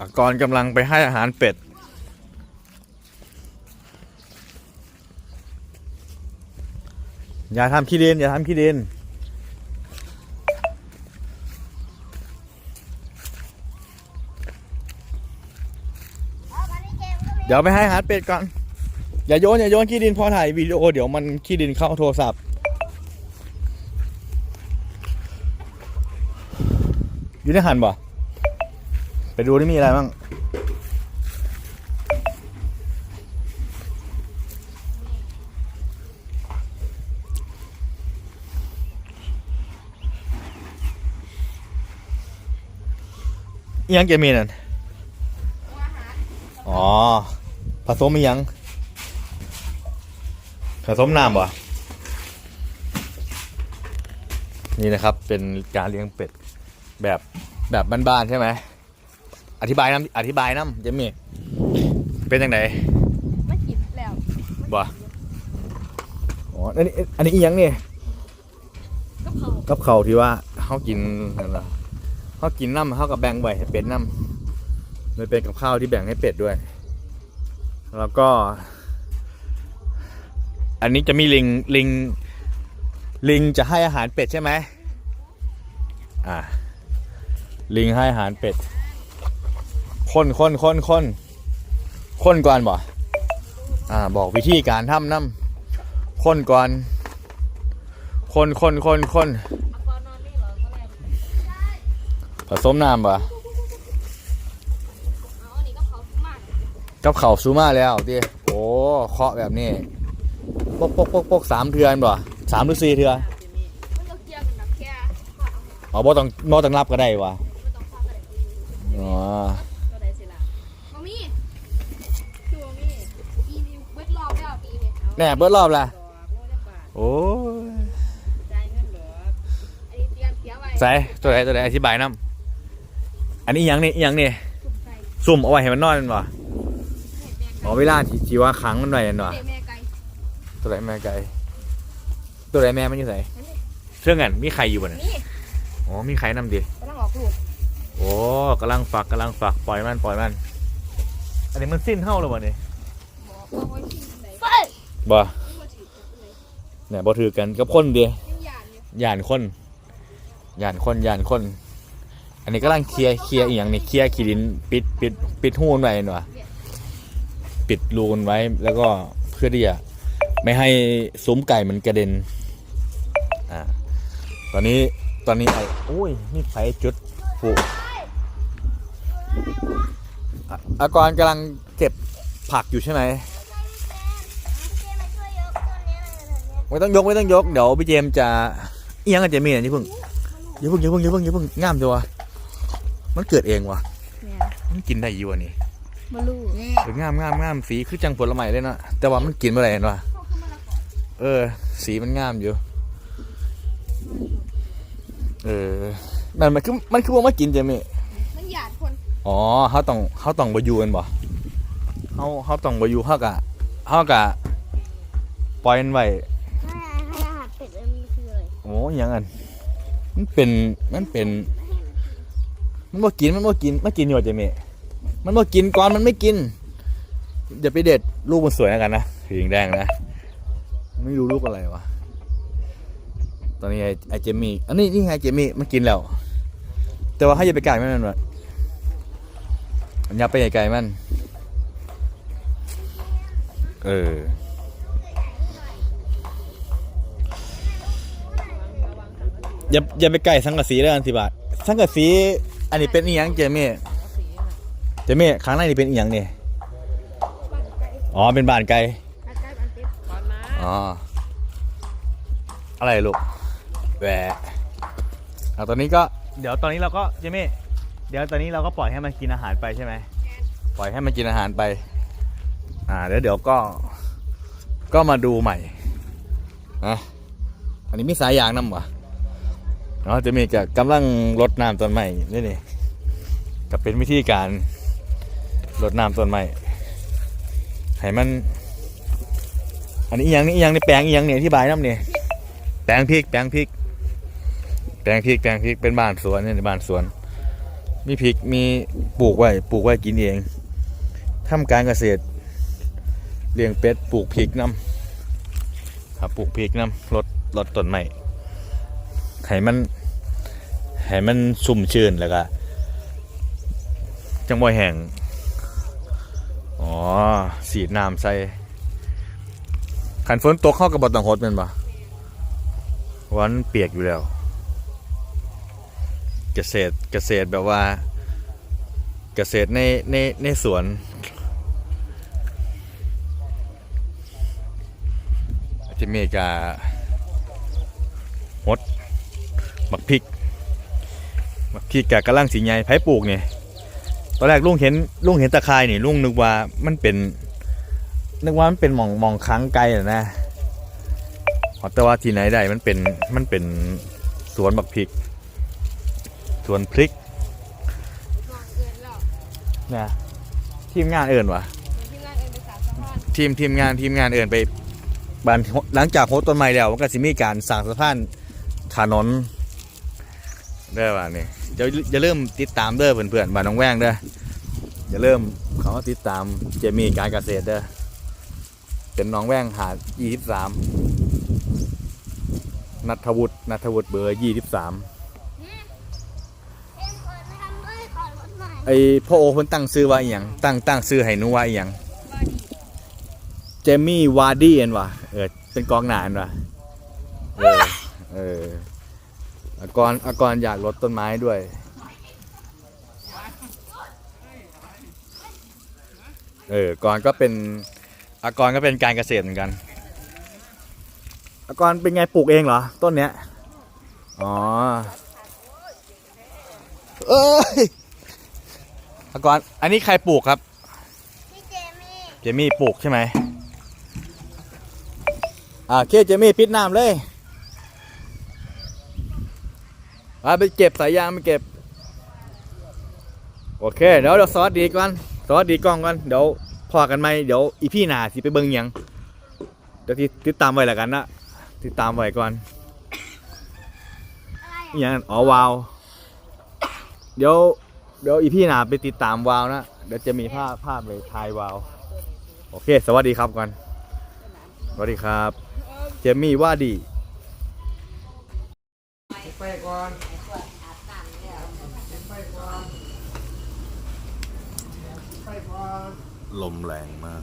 อากรกำลังไปให้อาหารเป็ด อย่าทำขี้ดินอย่าทำขี้ดินเดี๋ยวไปให้อาหารเป็ดก่อน อย่าโยนอย่าโยนขี้ดินพอถ่ายวิดีโอเดี๋ยวมันขี้ดินเข้าโทรศัพท์อยู่ในหันบ่ ไปดูที่มีอะไรบ้างอิหยังเกมีนั่นอ๋อ ผสมอิหยัง ผสมน้ำบ่นี่นะครับเป็นการเลี้ยงเป็ดแบบแบบบ้านๆใช่ไหม อธิบายน้ำอธิบายน้ำเจมี่เป็นยังไงไม่กินแล้วบ่อ๋ออันนี้อันนี้อีหยังนี่ก็เขากับเขาวที่ว่าเขากินนั่นล่ะเขากินน้ำเขากับแบ่งไว้ให้เป็ดน้ำเลยเป็นกับข้าวที่แบ่งให้เป็ดด้วย แล้วก็ อันนี้จะมีลิงลิง ลิงจะให้อาหารเป็ดใช่ไหมอ่าลิงให้อาหารเป็ด คนคนคนคนคนก่อนบ่อ่าบอกวิธีการทำน้ำคนก่อน คนคนคนคนเอาฟอนอนนี่เหรอเขาแรกผสมน้ำป่กับเข่าซูมาแล้วดิโอ้เคาะแบบนี้ปกปกปกปกสามเทือนบ่สามหรือสี่เทือนอเอาอ๋อบ่ต้องบ่ต้องนับก็ได้วะไม่ต้องฟังอ แน่เบิดรอบละโอ้ยจ่ายเงินเหรออันนี้เตรียมเสียไว้ใส่ตัวไหนตัวไหนอธิบายน้ำอันนี้อิหยังนี่อิหยังนี่สุ่มใส่ซุ่มเอาไว้ให้มันนอนมันบ่เห็ดแม่อ๋อเวลาที่ที่ว่าขังมันไว้นั่นบ่ไก่แม่ไก่ตัวไหนแม่ไก่ตัวไหนแม่มันอยู่ไหนเครื่องกันมีไข่อยู่บ่เนี่ยนี่อ๋อมีไข่นำดิกำลังออกลูกโอ้กำลังฝักกำลังฝักปล่อยมันปล่อยมัน อันนี้มันสิ้นเท่าแล้วบ่เนี่ยบอกว่าไว้ที่ไหนไป บ่เนี่ยบ่ถือกันกับคนเดียยังหยาดอยู่ย่านคนย่านคนย่านคน อันนี้กำลังเคลียร์เคลียร์อีหยังนี่เคลียร์ขี้ดินปิดปิดปิดหูนไว้หน่อยปิดรูนไว้แล้วก็เพื่อที่จะไม่ให้ซุ้มไก่มันกระเด็นอ่าตอนนี้ตอนนี้ไอ้โอ้ยนี่ไฟจุดผูอะอากรกำลังเก็บผักอยู่ใช่ไหม ไม่ต้องยกไม่ต้องยกเดี๋ยวพี่เจมส์จะเอียงกันเจมี่นี่เพิ่งอย่าเพิ่งอย่าเพิ่งอย่าเพิ่งอย่าเพิ่งงามจังวะมันเกิดเองวะเนี่ยมันกินได้อยู่วะนี่บลูเอองามงามงามสีคือจังผลไม้เลยเนาะแต่ว่ามันกินเมื่อไหร่เห็นวะเออ สีมันงามอยู่ เออมันมันคือมันคือว่ามากินเจมี่มันหยาดคนอ๋อเขาต้องเขาต้องบอยู่กันบ่เขาเขาต้องบอยู่เขากะเขากะปล่อยมันไว้ โอ้ยยังอันมันเป็นมันเป็น มันบ่กินมันบ่กินมันกินอยู่จะเมะมันบ่กินก่อนมันไม่กินอย่าไปเด็ดลูกมันสวยแล้วกันนะสีแดงนะ ไม่รู้ลูกอะไรวะตอนนี้ไอ้เจมี่อันนี้นี่ไงเจมี่มันกินแล้ว แต่ว่าให้อย่าไปไกลมันมันวะอย่าไปไกลมัน เออ อย่าอย่าไปใกล้สังกะสีแล้วกันสิบาทสังกะสี อันนี้เป็นอีหยังเจมี่เจมี่ข้างในนี่เป็นอีหยังเนี่ยอ๋อเป็นบ้านไก่อ๋ออะไรลูกแหวะตอนนี้ก็เดี๋ยวตอนนี้เราก็เจมี่เดี๋ยวตอนนี้เราก็ปล่อยให้มันกินอาหารไปใช่ไหมปล่อยให้มันกินอาหารไป อ่าแล้วเดี๋ยวก็ ก็มาดูใหม่นะอันนี้มีสายยางน้ำวะ เนาะจะมีกับกำลังรดน้ำต้นไม้นี่นี่ก็เป็นวิธีการรดน้ำต้นไม้ให้มัน อันนี้อหยังนี่อหยังนี่แปลงอหยังนี่อธิบายน้ำนี่แปลงพริกแปลงพริก แปลงพริกแปลงพริกเป็นบ้านสวนนี่บ้านสวน มีพริกมีปลูกไว้ปลูกไว้กินเองทำการเกษตรเลี้ยงเป็ดปลูกพริกน้ำครับปลูกพริกน้ำลดลดต้นไม้ ให้มันให้มันชุ่มชื้นแล้วก็จังบ่แห้งอ๋อสีดน้ำใส่ขันฝนตกเข้ากับบต้องหดแมันปะวันเปียกอยู่แล้วเกษตรเกษตรแบบว่า เกษตรในในในสวน จะมีกาหด บักพริกบักพริกกะกำลังสีใหญ่ไผ่ปลูกเนี่ยตอนแรกลุงเห็นลุงเห็นตะไคร่นี่ลุงนึกว่ามันเป็น นึกว่ามันเป็นหมองหมองค้างไกลอะนะแต่ว่าที่ไหนได้มันเป็นมันเป็นสวนบักพริก สวนพริกนะทีมงานเอิญวะเหมือนที่ร่างเอ็นวะทีมทีมงานทีมงานเอิญไปบานหลังจากโฮสต์ต้นไม้แล้วมันก็สิมีการสร้างสะพานถนน เด้อว่านี่จะจะเริ่าลืมติดตามเด้อเพื่อนๆบ้านน้องแว้งเด้ออย่าเริ่าลืมเขามาติดตามเจมี่การเกษตรเด้อเป็นน้องแว้งหา23นัทวุฒินัทวุฒิเบอร์23เอ็มก่อนทำด้วยก่อนรถใหม่ไอพ่อโอเพิ่นตั้งซื้อว่าอหย่างตั้งตั้งซื้อให้หนูว่าอหย่างว่าดีเจมี่วาร์ดี้เอ็นวะเออเป็นกองหนานวะเออเออ อากรอากรอยากลดต้นไม้ด้วย เออกรก็เป็นอากรก็เป็นการเกษตรเหมือนกัน อากรเป็นไงปลูกเองเหรอ ต้นเนี้ย อ๋อ เอ้ยอากรอันนี้ใครปลูกครับ พี่เจมี่เจมี่ปลูกใช่ไหมอ่าโอเคเจมี่ปิดน้ำเลยมา ไปเก็บสายยางไปเก็บ โอเคเดี๋ยวเดี๋ยวสวัสดีก่อนสวัสดีกล้องก่อนเดี๋ยวพอกันไหมเดี๋ยวอีพี่หนาสิไปเบิ่งหยังเดี๋ยวที่ติดตามไว้แล้วกันนะติดตามไว้ก่อนอะไรอหย่างนั้นอ๋อวาว เดี๋ยวเดี๋ยวอีพี่หนาไปติดตามวาวนะเดี๋ยวจะมีภาพภาพเลยทายวาว โอเค สวัสดีครับก่อนสวัสดีครับ เจมี่ว่าดี ไปก่อนไปก่อน ลมแรงมาก